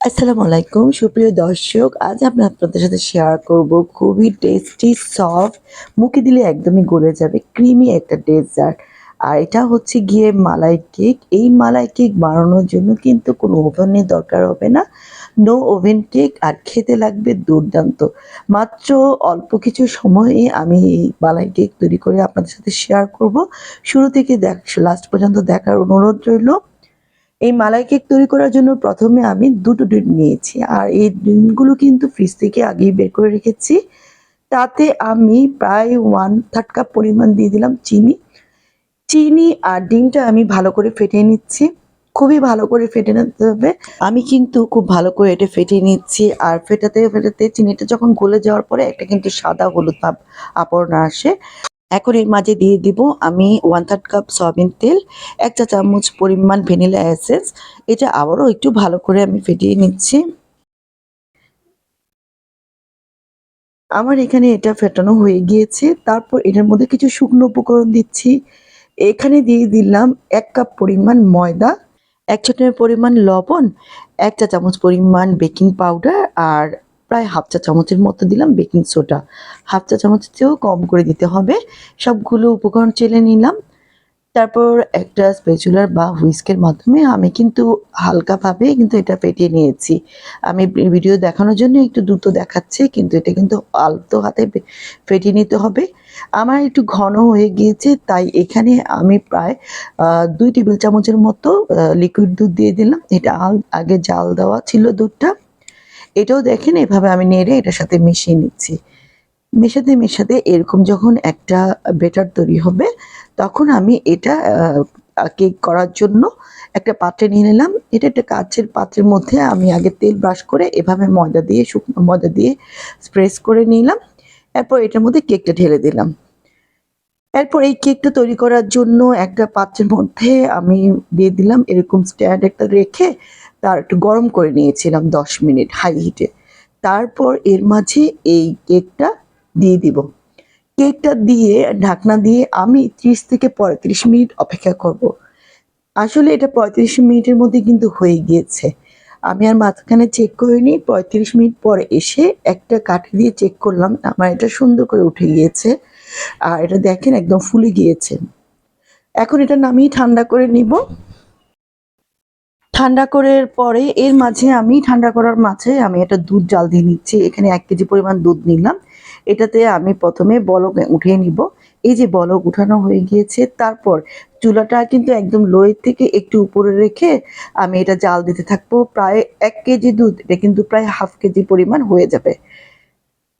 আসসালামু আলাইকুম, সুপ্রিয় দর্শক, আজ আমি আপনাদের সাথে শেয়ার করব খুবই টেস্টি সফট মুখে দিলে একদমই গলে যাবে ক্রিমি একটা ডেজার্ট আর এটা হচ্ছে গিয়ে মালাই কেক এই মালাই কেক বানানোর জন্য কিন্তু কোনো ওভেনের দরকার হবে না। নো ওভেন কেক আর খেতে লাগবে দুর্দান্ত। মাত্র অল্প কিছু সময়ে আমি এই মালাই কেক তৈরি করে আপনাদের সাথে শেয়ার করব। শুরু থেকে দেখ লাস্ট পর্যন্ত দেখার অনুরোধ রইল। এই মালাই কেক তৈরি করার জন্য প্রথমে আমি দুটো ডিম নিয়েছি, আর এই ডিমগুলো কিন্তু ফ্রিজ থেকে আগেই বের করে রেখেছি। তাতে আমি প্রায় ওয়ান থার্ড কাপ পরিমাণ দিয়ে দিলাম চিনি। চিনি আর ডিমটা আমি ভালো করে ফেটিয়ে নিচ্ছি। খুবই ভালো করে ফেটে নিতে হবে। আমি কিন্তু খুব ভালো করে এটা ফেটিয়ে নিচ্ছি, আর ফেটাতে ফেটাতে চিনিটা যখন গলে যাওয়ার পরে একটা কিন্তু সাদা হলুদ আপড় আসে। এখন এর মাঝে দিয়ে দিব আমি ওয়ান থার্ড কাপ সয়াবিন তেল, এক চা চামচ পরিমাণ ভ্যানিলা এসেন্স এটা আবারও একটু ভালো করে আমি ফেটিয়ে নিচ্ছি। আমার এখানে এটা ফেটানো হয়ে গিয়েছে, তারপর এটার মধ্যে কিছু শুকনো উপকরণ দিচ্ছি। এখানে দিয়ে দিলাম এক কাপ পরিমাণ ময়দা, এক চামচের পরিমাণ লবণ, এক চা চামচ পরিমাণ বেকিং পাউডার আর প্রায় হাফ চা চামচের মতো দিলাম, বেকিং সোডা। হাফ চা চামচ চেয়েও কম করে দিতে হবে। সবগুলো উপকরণ চেলে নিলাম। তারপর একটা স্পেচুলার বা হুইস্কের মাধ্যমে আমি কিন্তু হালকাভাবে কিন্তু এটা ফেটিয়ে নিয়েছি। আমি ভিডিও দেখানোর জন্য একটু দ্রুত দেখাচ্ছি, কিন্তু এটা কিন্তু আলতো হাতে ফেটিয়ে নিতে হবে। আমার একটু ঘন হয়ে গিয়েছে, তাই এখানে আমি প্রায় দুই টেবিল চামচের মতো লিকুইড দুধ দিয়ে দিলাম। এটা আগে জাল দেওয়া ছিল দুধটা। এটাও দেখেন, এভাবে আমি নেড়ে এটার সাথে মিশিয়ে নিচ্ছি। মেশাতে মেশাতে এরকম যখন একটা বেটার তৈরি হবে, তখন আমি এটা কেক করার জন্য একটা পাত্রে নিয়ে নিলাম। এটা একটা কাচের পাত্রের মধ্যে আমি আগে তেল ব্রাশ করে এভাবে ময়দা দিয়ে, শুকনো ময়দা দিয়ে স্প্রেস করে নিলাম। এরপর এটার মধ্যে কেকটা ঢেলে দিলাম। এরপর এই কেকটা তৈরি করার জন্য একটা পাত্রের মধ্যে আমি দিয়ে দিলাম এরকম স্ট্যান্ড একটা রেখে তার একটু গরম করে নিয়েছিলাম দশ মিনিট হাই হিটে তারপর এর মাঝে এই কেকটা দিয়ে দিব। কেকটা দিয়ে, ঢাকনা দিয়ে আমি ত্রিশ থেকে পঁয়ত্রিশ মিনিট অপেক্ষা করব। আসলে এটা পঁয়ত্রিশ মিনিটের মধ্যে কিন্তু হয়ে গিয়েছে। আমি আর মাঝখানে চেক করিনি, পঁয়ত্রিশ মিনিট পরে এসে একটা কাঠি দিয়ে চেক করলাম। আমার এটা সুন্দর করে উঠে গিয়েছে। আর এটা দেখেন একদম ফুলে গিয়েছে। এখন এটা নামিয়ে ঠান্ডা করে নিব। ঠান্ডা করার পরে, এর মাঝে আমি, ঠান্ডা করার মাঝে আমি একটা দুধ জাল দিয়ে নিচ্ছি। এখানে এক কেজি পরিমাণ দুধ নিলাম। এটাতে আমি প্রথমে বলক উঠিয়ে নিব। এই যে বলক উঠানো হয়ে গিয়েছে, তারপর চুলাটা কিন্তু একদম লোয়ের থেকে একটু উপরে রেখে আমি এটা জাল দিতে থাকব। প্রায় এক কেজি দুধ, এটা কিন্তু প্রায় হাফ কেজি পরিমাণ হয়ে যাবে।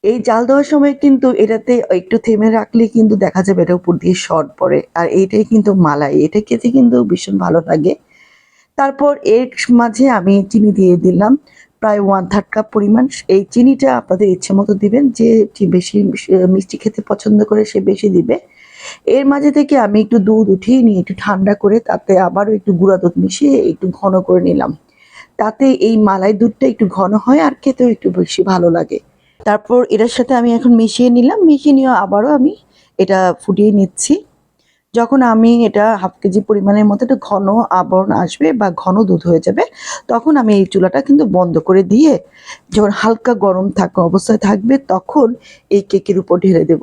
এই জাল দেওয়ার সময় কিন্তু এটাতে একটু থেমে রাখলে কিন্তু দেখা যাবে এটা উপর দিয়ে শর্ট পড়ে। আর এইটাই কিন্তু মালাই। এটা খেতে কিন্তু ভীষণ ভালো লাগে। তারপর এর মাঝে আমি চিনি দিয়ে দিলাম, প্রায় ওয়ান থার্ড কাপ পরিমাণ। এই চিনিটা আপনাদের ইচ্ছে মতো দিবেন, যে বেশি মিষ্টি খেতে পছন্দ করে সে বেশি দিবে। এর মাঝে থেকে আমি একটু দুধ উঠিয়ে নিয়ে একটু ঠান্ডা করে তাতে আবারও একটু গুঁড়া দুধ মিশিয়ে একটু ঘন করে নিলাম। তাতে এই মালাই দুধটা একটু ঘন হয় আর খেতেও একটু বেশি ভালো লাগে। তারপর এটার সাথে আমি এখন মিশিয়ে নিলাম, মিশিয়ে নিয়ে আবারও আমি এটা ফুটিয়ে নিচ্ছি। যখন আমি এটা হাফ কেজি পরিমাণের মতো একটা ঘন আবরণ আসবে বা ঘন দুধ হয়ে যাবে, তখন আমি এই চুলাটা কিন্তু বন্ধ করে দিয়ে যখন হালকা গরম থাকা অবস্থায় থাকবে, তখন এই কেকের উপর ঢেলে দেব।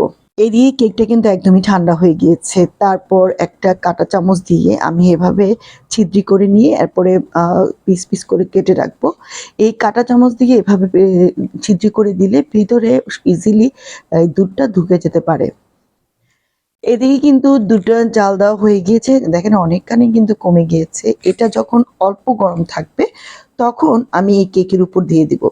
দিয়ে কেকটা কিন্তু একদমই ঠান্ডা হয়ে গিয়েছে। তারপর একটা কাঁটা চামচ দিয়ে আমি এভাবে ছিদ্রি করে নিয়ে এরপরে পিস পিস করে কেটে রাখব। এই কাঁটা চামচ দিয়ে এভাবে ছিদ্রি করে দিলে ভিতরে ইজিলি দুধটা ঢুকে যেতে পারে। এদিকে কিন্তু দুটো জাল দেওয়া হয়ে গিয়েছে। দেখেন অনেকখানি কিন্তু কমে গিয়েছে। এটা যখন অল্প গরম থাকবে, তখন আমি এই কেকের উপর দিয়ে দিব।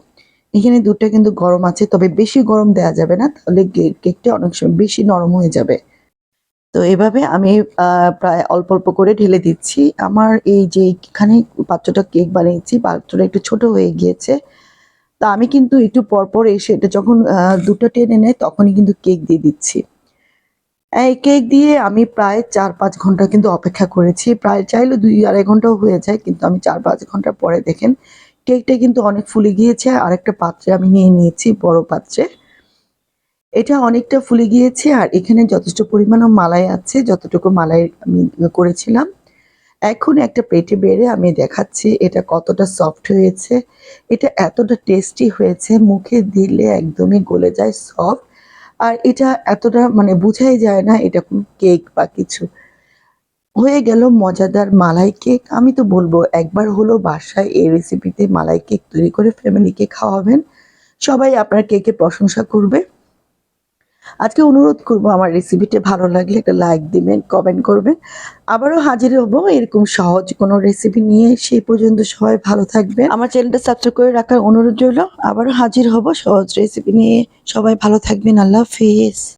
এখানে দুধটা কিন্তু গরম আছে, তবে বেশি গরম দেওয়া যাবে না, তাহলে কেকটা অনেক সময় বেশি নরম হয়ে যাবে। তো এভাবে আমি প্রায় অল্প অল্প করে ঢেলে দিচ্ছি। আমার এই যে এখানে পাত্রটা কেক বানিয়েছি, পাত্রটা একটু ছোট হয়ে গিয়েছে। তা আমি কিন্তু একটু পরপর এসে এটা যখন দুটো টেনে নেয়, তখনই কিন্তু কেক দিয়ে দিচ্ছি। এই কেক দিয়ে আমি প্রায় চার পাঁচ ঘণ্টা কিন্তু অপেক্ষা করেছি। প্রায় চাইলে দুই আড়াই ঘন্টাও হয়ে যায়, কিন্তু আমি চার পাঁচ ঘণ্টা পরে দেখেন, কেকটা কিন্তু অনেক ফুলে গিয়েছে, আর একটা পাত্রে আমি নিয়ে নিয়েছি, বড় পাত্রে। এটা অনেকটা ফুলে গিয়েছে, আর এখানে যথেষ্ট পরিমাণ মালাই আছে, যতটুকু মালাই আমি করেছিলাম। এখন একটা পেটে বেড়ে আমি দেখাচ্ছি এটা কতটা সফট হয়েছে। এটা এতটা টেস্টি হয়েছে, মুখে দিলে একদমই গলে যায় সফট। আর এটা এতটা মানে বোঝাই যায় না এটা কোন কেক বা কিছু। হয়ে গেল মজাদার মালাই কেক। আমি তো বলব, একবার হলো বাসায় এই রেসিপিতে মালাই কেক তৈরি করে ফ্যামিলিকে খাওয়াবেন। সবাই আপনার কেকে প্রশংসা করবে। আজকে অনুরোধ করব আমার রেসিপিটা ভালো লাগলে একটা লাইক দিবেন কমেন্ট করবেন। আবারও হাজির হব এরকম সহজ কোনো রেসিপি নিয়ে। সেই পর্যন্ত সবাই ভালো থাকবে আমার চ্যানেলটা সাবস্ক্রাইব করে রাখার অনুরোধ রইল। আবারও হাজির হব সহজ রেসিপি নিয়ে। সবাই ভালো থাকবেন। আল্লাহ হাফিজ।